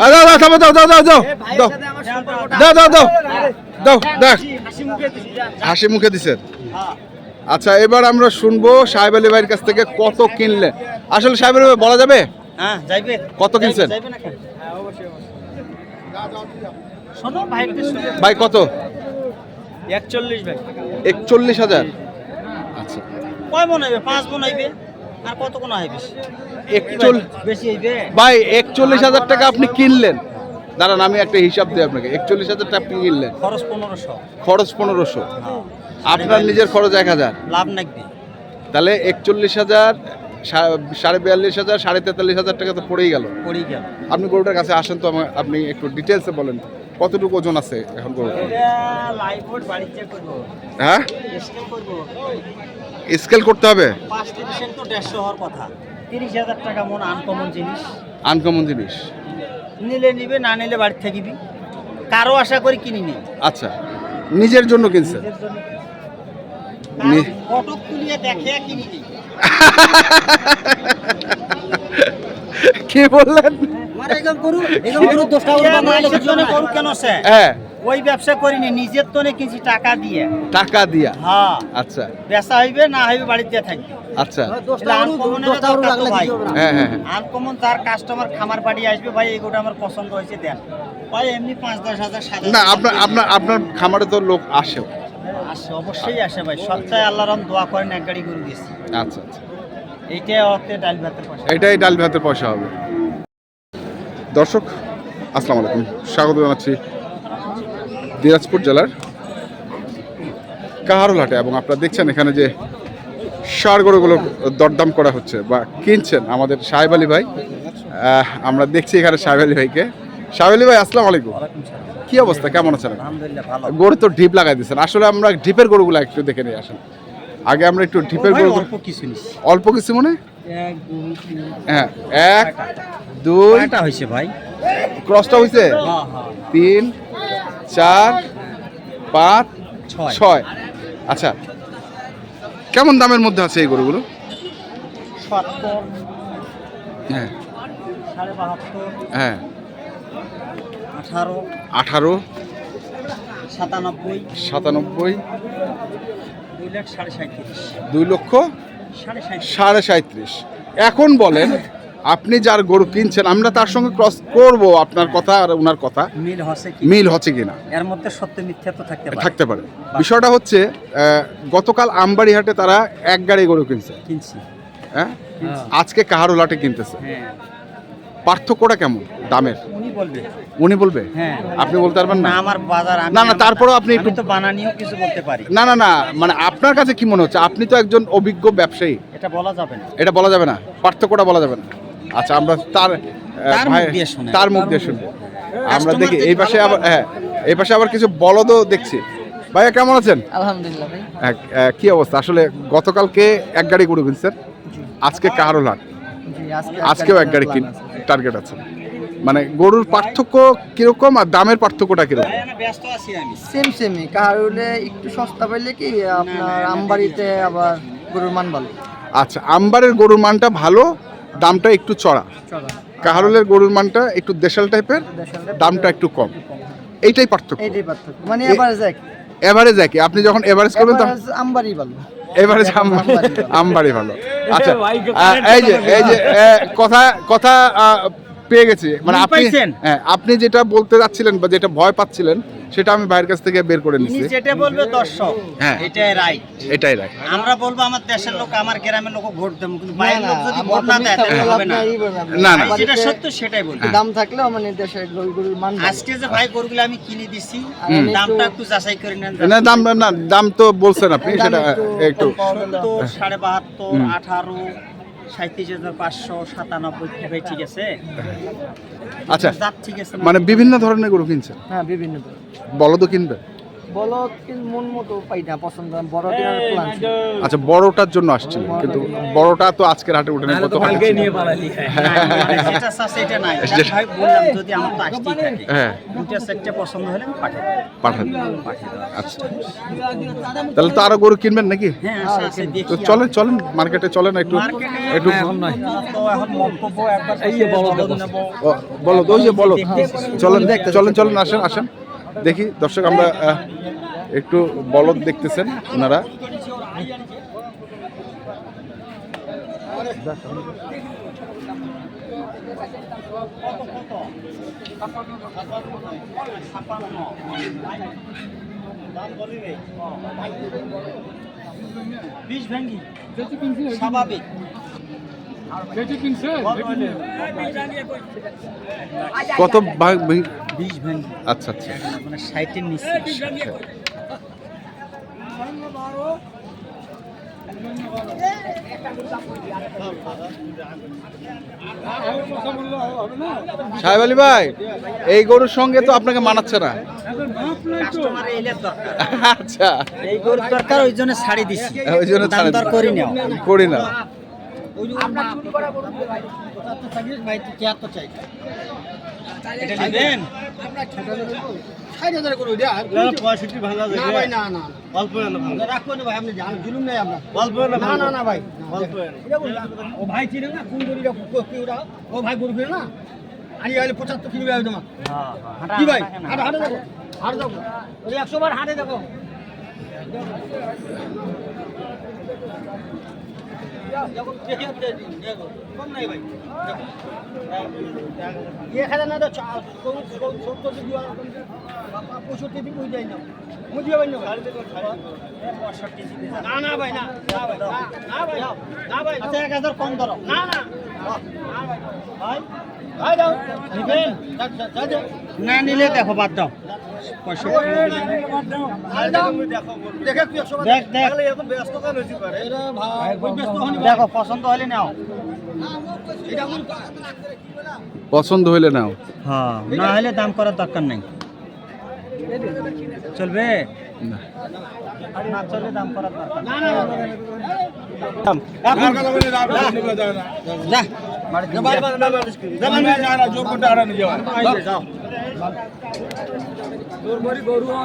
দাও দাও থামো, দাও দাও দাও দাও দাও দাও দাও দাও দেখ। হাসি মুখে দিছেন আচ্ছা এবার আমরা শুনব সাহেব আলী ভাইয়ের কাছ থেকে কত কিনলে। আসলে সাহেব আলী ভাই বলা যাবে? হ্যাঁ কত কিনছেন? শুনে ভাই কত? একচল্লিশ ভাই। একচল্লিশ হাজার। আচ্ছা। কয় মন পাঁচ মন হইবে? আর কত কোন হইবে একচল্লিশ বেশি হইবে? ভাই একচল্লিশ হাজার টাকা আপনি কিনলেন। দাঁড়ান আমি একটা হিসাব দিই আপনাকে। একচল্লিশ হাজার টাকা আপনি কিনলেন। খরচ পনেরোশো। খরচ পনেরোশো। আপনার নিজের খরচ এক হাজার। লাভ নাকবি তাহলে একচল্লিশ হাজার সাড়ে বিয়াল্লিশ হাজার সাড়ে তেতাল্লিশ হাজার টাকা তো পড়েই গেল। পড়ি গেল। আপনি গরুটার কাছে আসেন তো আপনি একটু ডিটেলসে বলেন। কতটুকু ওজন আছে এখন করব। হ্যাঁ? স্কেল করতে হবে? আনকমন জিনিস। নিলে নিবে না নিলে বাড়ি থেকে কারও আশা করি কিনি নি। আচ্ছা। নিজের জন্য কিনছে? ফটো তুলিয়ে দেখে কিনি কি বললেন? হ্যাঁ। মানুষের জন্য গরু কেন সে? হ্যাঁ। ওই ব্যবসা করিনি নিজের তনে কিছু টাকা দিয়ে। টাকা দিয়া? হ্যাঁ। আচ্ছা। বেচা হইবে না হইবে বাড়িতে থাকবে। আচ্ছা। আনকমন হ্যাঁ হ্যাঁ হ্যাঁ। আনকমন তার কাস্টমার খামার বাড়ি আসবে ভাই এগুলো আমার পছন্দ হয়েছে দেন ভাই এমনি পাঁচ দশ হাজার সাত না আপনার আপনার আপনার খামারে তো লোক আসে আসে অবশ্যই আসে ভাই। সপ্তাহে আল্লাহ রম দোয়া করেন এক গাড়ি গরু দিয়েছি। আচ্ছা আচ্ছা। এইটা অর্থে ডাল ভাতের পয়সা। এটাই ডাল ভাতের পয়সা হবে। দর্শক আসসালামু আলাইকুম। স্বাগত জানাচ্ছি দিনাজপুর জেলার কাহারোলহাটে এবং আপনারা দেখছেন এখানে যে সার গরুগুলো দরদাম করা হচ্ছে বা কিনছেন আমাদের সাহেব আলী ভাই। আহ, আমরা দেখছি এখানে সাহেব আলী ভাইকে। সাহেব আলী ভাই আসসালামু আলাইকুম। কি অবস্থা? কেমন আছেন? গরু তো ঢিপ লাগাই দিয়েছেন। আসলে আমরা ঢিপের গরুগুলো একটু দেখে নিয়ে আসেন। আগে আমরা একটু ঢিপের গরু অল্প কিছু অল্প কিছু মনে? তিন হ্যাঁ এক দুই হয়েছে ভাই? ক্রসটা হয়েছে হ্যাঁ হ্যাঁ। তিন চার পাঁচ ছয়। ছয়। আচ্ছা কেমন দামের মধ্যে আছে এই গরুগুলো? হ্যাঁ। হ্যাঁ। আঠারো। আঠারো। সাতানব্বই। সাতানব্বই। দুই লক্ষ সাড়ে সাঁত্রিশ। এখন বলেন আপনি যার গরু কিনছেন আমরা তার সঙ্গে ক্রস করব আপনার কথা আর ওনার কথা। মিল হচ্ছে কি? মিল হচ্ছে কিনা? এর মধ্যে সত্য মিথ্যা তো থাকতে পারে। থাকতে পারে। বিষয়টা হচ্ছে গতকাল আমবাড়িহাটে তারা এক গাড়ি গরু কিনছে। কিনছি। হ্যাঁ? হ্যাঁ। আজকে কাহারোলাটে কিনতেছে। হ্যাঁ। পার্থক্যটা কেমন দামের? উনি বলবে। হ্যাঁ। আপনি বলতে পারবেন না? না আমার বাজার না, না, তারপরেও আপনি একটু- তো বানানিও কিছু বলতে পারি। না না না মানে আপনার কাছে কি মনে হচ্ছে? আপনি তো একজন অভিজ্ঞ ব্যবসায়ী। এটা বলা যাবে না। এটা বলা যাবে না? পার্থক্যটা বলা যাবে না? আচ্ছা আমরা তার তার মুখ ভাই- দিয়ে তার মুখ দিয়ে শুনব। আমরা দেখি এই পাশে আবার হ্যাঁ এই পাশে আবার কিছু বলদও দেখছি। ভাইয়া কেমন আছেন? আলহামদুলিল্লাহ ভাই। হ্যাঁ, আহ, কি অবস্থা? আসলে গতকালকে এক গাড়ি গরু কিনছেন। আজকে কাহারোল হাট আজকেও এক গাড়ি কিন টার্গেট আছে। মানে গরুর পার্থক্য কীরকম আর দামের পার্থক্যটা কীরকম? ব্যস্ত আছি আমি। সেম সেমই কাহারুলে একটু সস্তা পাইলে কি আপনার আমবাড়িতে আবার গরুর মান ভালো। আচ্ছা আম্বারের গরুর মানটা ভালো দামটা একটু চড়া। কাহারোলের গরুর মানটা একটু দেশাল টাইপের দামটা একটু কম। এইটাই পার্থক্য। এইটাই পার্থক্য। মানে এভারেজ এক এভারেজ একই। আপনি যখন এভারেজ করবেন তখন আমবাড়ি ভালো। এভারেজ আমবাড়ি ভালো। আচ্ছা এই যে এই যে কথা কথা আহ, পেয়ে গেছি। মানে আপনি হ্যাঁ আপনি যেটা বলতে যাচ্ছিলেন বা যেটা ভয় পাচ্ছিলেন সেটা আমি ভাইয়ের কাছ থেকে বের করে নিচ্ছি যেটা বলবে দর্শক হ্যাঁ। এটাই রাইট এটাই রাখ আমরা বলব আমার দেশের লোক আমার গ্রামের লোক ভোট দেবো কিন্তু না, বাইরের লোক যদি ভোট না দেয় তাহলে হবে না। বললাম। না, না। যেটা সত্য সেটাই বলব। দাম থাকলেও মানে দেশের গরু- গরুর মান আজকে যে ভাই গরুগুলো আমি কিনে দিছি দামটা একটু যাচাই করে নেন। না দাম না দাম তো বলছেন আপনি সেটা একটু- একটু সত্তর সাড়ে বাহাত্তর হুম। আঠারো সাঁত্রিশ হাজার পাঁচশো সাতানব্বই কি ঠিক আছে? আচ্ছা ঠিক আছে মানে বিভিন্ন ধরনের গরু কিনছে হ্যাঁ বিভিন্ন ধরনের। বলদও কিনবে বলদ মন মতো পাই না পছন্দ বড় আচ্ছা বড়টার জন্য আসছিলেন কিন্তু বড়টা তো আজকের হাটে উঠে নেই কত হাটে ছিল? যেটা চাচ্ছে এটা নাই। হ্যাঁ। ভাই বললাম যদি আমার তো আসতেই থাকে। হ্যাঁ। দুটা পছন্দ হলে আমি পাঠান আচ্ছা। তাহলে তো আরও গরু কিনবেন নাকি? হ্যাঁ তো চলেন চলেন মার্কেটে চলেন একটু। একটু এখন তো এখন মন্তব্য একবার বলদ নেব। বলো তো ওই যে বলো চলেন চলেন চলেন আসেন আসেন। দেখি দর্শক আমরা একটু বলদ দেখতেছেন ওনারা। স্বাভাবিক। কত ভাগ আচ্ছা আচ্ছা। মানে নিচে। সাহেব আলী ভাই এই গরুর সঙ্গে তো আপনাকে মানাচ্ছে না। আচ্ছা। এই গরুর দরকার ওই জন্য ছাড়ি দিছি। ওই জন্য। করি নাও। করি না। এটা নেবেন? পঁয়ষট্টি ভালো অল্প অল্প ও ভাই চিনে না কোন গরুটা কি ওটা? ও ভাই গরু কিনে না? আনি গেলে পঁচাত্তর কিনবে আমি তোমার। কি ভাই? হাটে হাটে দেখো হাটে দেখো। ওই একশো বার হাটে দেখো। এক হাজার না তো সত্তর বাবা, পঁয়ষট্টি দিবি ওই যাই না। বুঝিয়ে ভাই না? না না ভাই না না ভাই না, না ভাই না ভাই আচ্ছা এক হাজার কম ধরো। না না ভাই। না নিলে দেখো বাদ দাও দেখে তুই একশো দেখ দেখ এত ব্যস্ত কেন হইতে পারে এরা ভাই ওই ব্যস্ত হনি দেখো পছন্দ হলে নাও পছন্দ হইলে নাও হ্যাঁ না হলে দাম করার দরকার নাই চলবে না। চললে দাম করার দরকার না না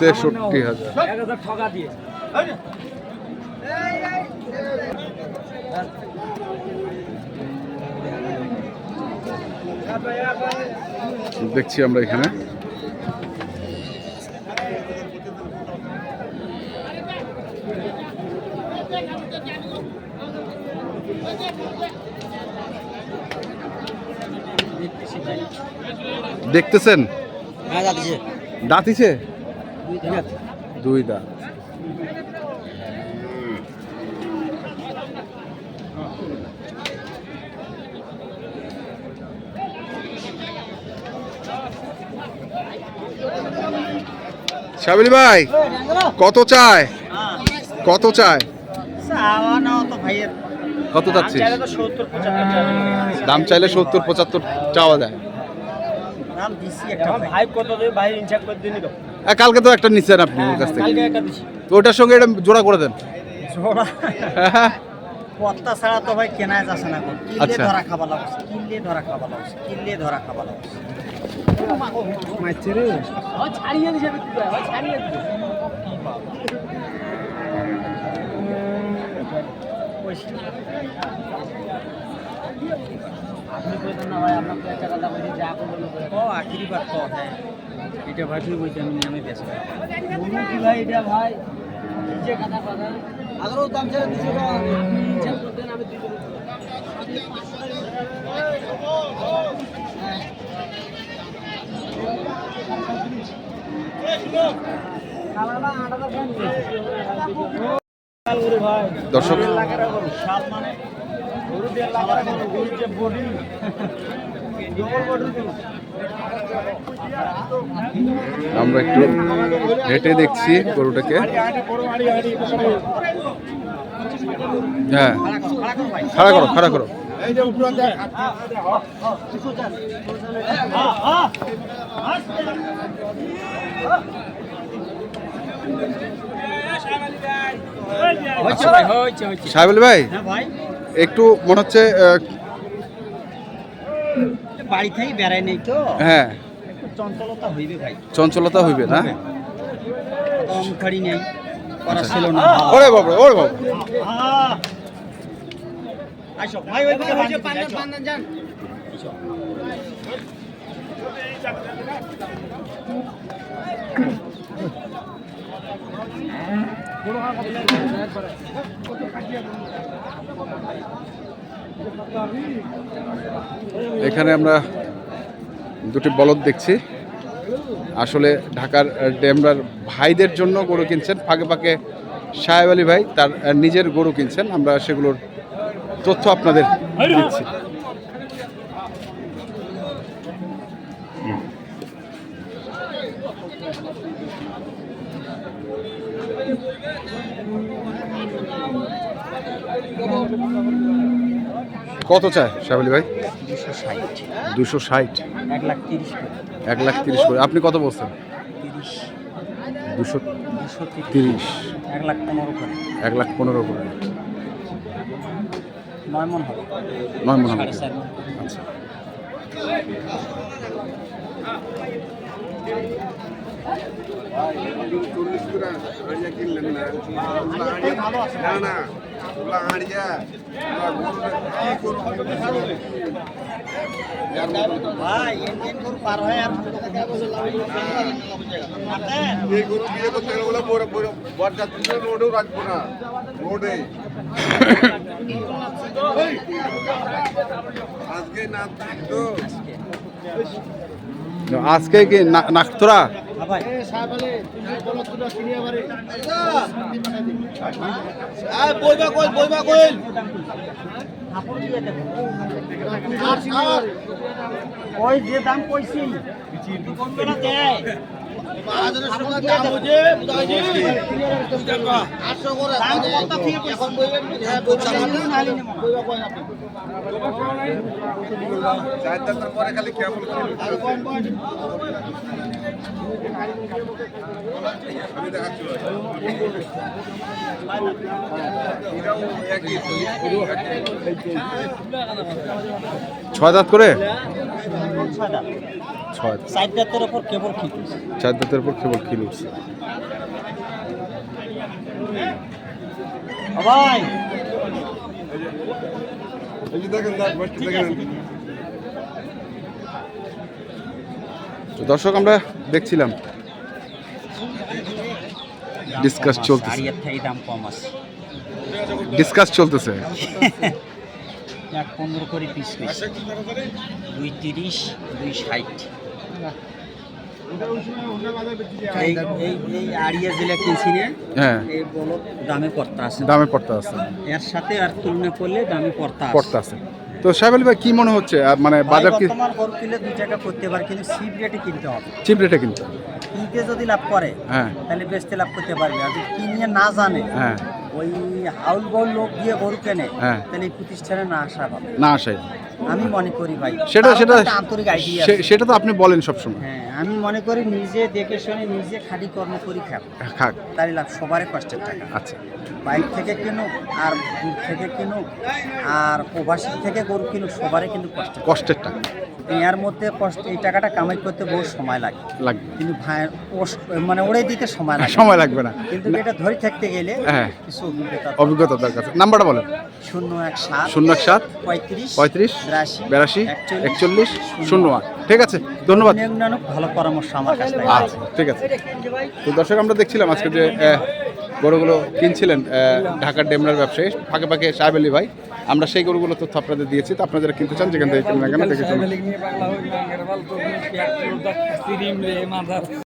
তেষট্টি হাজার। দেখছি আমরা এখানে। দেখতেছেন? হ্যাঁ দাঁতিছে দুই দাঁত। সাবিলি ভাই কত চায়? কত চায় চাওয়া নাও তো ভাইয়ের কত চাচ্ছিস দাম চাইলে সত্তর পঁচাত্তর চাওয়া যায় দাম দিছি একটা ভাই ভাই কত দেবে ভাই ইনচাক করে দিনি তো আহ, কালকে তো একটা নিচ্ছেন আপনি ওর কাছ থেকে কালকে একটা দিছি তো ওটার সঙ্গে এটা জোড়া করে দেন জোড়া পত্তা ছাড়া তো ভাই কেনাই যাচ্ছে না কিনলে আচ্ছা। ধরা খাবা লাগছে কিনলে ধরা খাবা লাগছে কিনলে ধরা খাবা লাগছে ছাড়িয়ে দিছে ছাড়িয়ে দিছে আপনি কইতেন না ভাই আপনাকে একটা কথা বলি যা করবেন ও আখিরি বার হ্যাঁ। এটা ভাই বলতে আমি আমি বেশ বলুন কি ভাই এটা ভাই? নিচে কথা কথা আদারও দাম ছেড়ে দুশো টাকা। আপনি ইচ্ছা করতেন আমি দুশো দর্শক আমরা একটু হেঁটে দেখছি গরুটাকে। হ্যাঁ। খাড়া করো খাড়া করো। হয়েছে ভাই হয়েছে হয়েছে সাহেব আলী ভাই হ্যাঁ ভাই। একটু মনে হচ্ছে বাড়ি থেকে বেড়াই নেই তো? হ্যাঁ। একটু চঞ্চলতা হইবে ভাই। চঞ্চলতা হইবে না? কম খাড়ি নেই করা ছিল না। ওরে বাবা ওরে বাবা আইসো ভাই। আইসো। এখানে আমরা দুটি বলদ দেখছি। আসলে ঢাকার ডেমরার ভাইদের জন্য গরু কিনছেন। ফাঁকে ফাঁকে সাহেব আলী ভাই তার নিজের গরু কিনছেন। আমরা সেগুলোর তথ্য আপনাদের দিচ্ছি। কত চায় সাহেব ভাই? দুশো ষাট। এক লাখ তিরিশ করে। আপনি কত বলছেন? তিরিশ। দুশো তিরিশ। তিরিশ। এক লাখ পনেরো করে। এক লাখ পনেরো করে। নয় মন হবে। নয় মনে হবে। আচ্ছা। ভাই ইন্ডিয়ান গরু পার এই গরু বিয়ে করতে গেলে বলে বড় বড় বরযাত্রী রোডেও রাখব না রোডে আজকে না আজকে কি না- নাকতরা হ্যাঁ ভাই কাপড় দিয়ে ওই যে দাম কইছি কমবে না দেয় পরে খালি কেবল ছয় দাঁত করে? ছয় চার দাঁতের ওপর কেবল খিটুস চার দাঁতের উপর কেবল ভাই। এই যে দেখেন দেখেন। দর্শক আমরা দেখছিলাম। ডিসকাস চলতেছে। দাম কম আছে। ডিসকাস চলতেছে। এক পনেরো করে পিস পিস দুই তিরিশ দুই ষাট। এই এই এই আড়িয়া জেলা কিনছি না হ্যাঁ। এই দামে পড়তা আছে। দামে পড়তে আছে। এর সাথে আর তুলনা করলে দামে পড়তা পড়তে আছে। তো সাহেব ভাই কি মনে হচ্ছে? মানে বাজার কি তোমার দুই টাকা করতে পারে কিন্তু সিপ রেটে কিনতে হবে। চিপ রেটে কিন্তু কিনতে যদি লাভ করে হ্যাঁ। তাহলে বেচতে লাভ করতে পারবে। আর যদি কিনিয়ে না জানে হ্যাঁ। ওই হাউল লোক দিয়ে গরু কেনে হ্যাঁ। তাহলে এই প্রতিষ্ঠানে না আসা পাবে না আসাই আমি মনে করি ভাই। সেটা সেটা আন্তরিক আইডিয়া সেটা তো আপনি বলেন সবসময়। হ্যাঁ আমি মনে করি নিজে দেখে শুনে নিজে খাটি কর্ম করি খাব খাক। তাই লাভ সবারই কষ্টের টাকা। আচ্ছা। বাইক থেকে কিনুক আর দূর থেকে কিনুক আর প্রবাসী থেকে গরু কিনুক সবারই কিন্তু কষ্ট কষ্টের টাকা। এর মধ্যে কষ্ট এই টাকাটা কামাই করতে বহু সময় লাগে। লাগবে। কিন্তু ভাইয়ের মানে ওড়ে দিতে সময় লাগে। সময় লাগবে না। কিন্তু এটা ধরে থাকতে গেলে হ্যাঁ। কিছু অভিজ্ঞতা অভিজ্ঞতা দরকার। নাম্বারটা বলেন। শূন্য এক সাত শূন্য এক সাত পঁয়ত্রিশ পঁয়ত্রিশ বিরাশি একচল্লিশ, শূন্য। আট। ঠিক আছে ধন্যবাদ। ভালো পরামর্শ আমার কাছ আচ্ছা ঠিক আছে। তো দর্শক আমরা দেখছিলাম আজকে যে গরুগুলো কিনছিলেন ঢাকার ডেমরার ব্যবসায়ী ফাঁকে ফাঁকে সাহেব আলী ভাই। আমরা সেই গরুগুলো তথ্য আপনাদের দিয়েছি তো আপনারা যারা কিনতে চান যেখান থেকে কিনবেন না কেন দেখে শুনুন।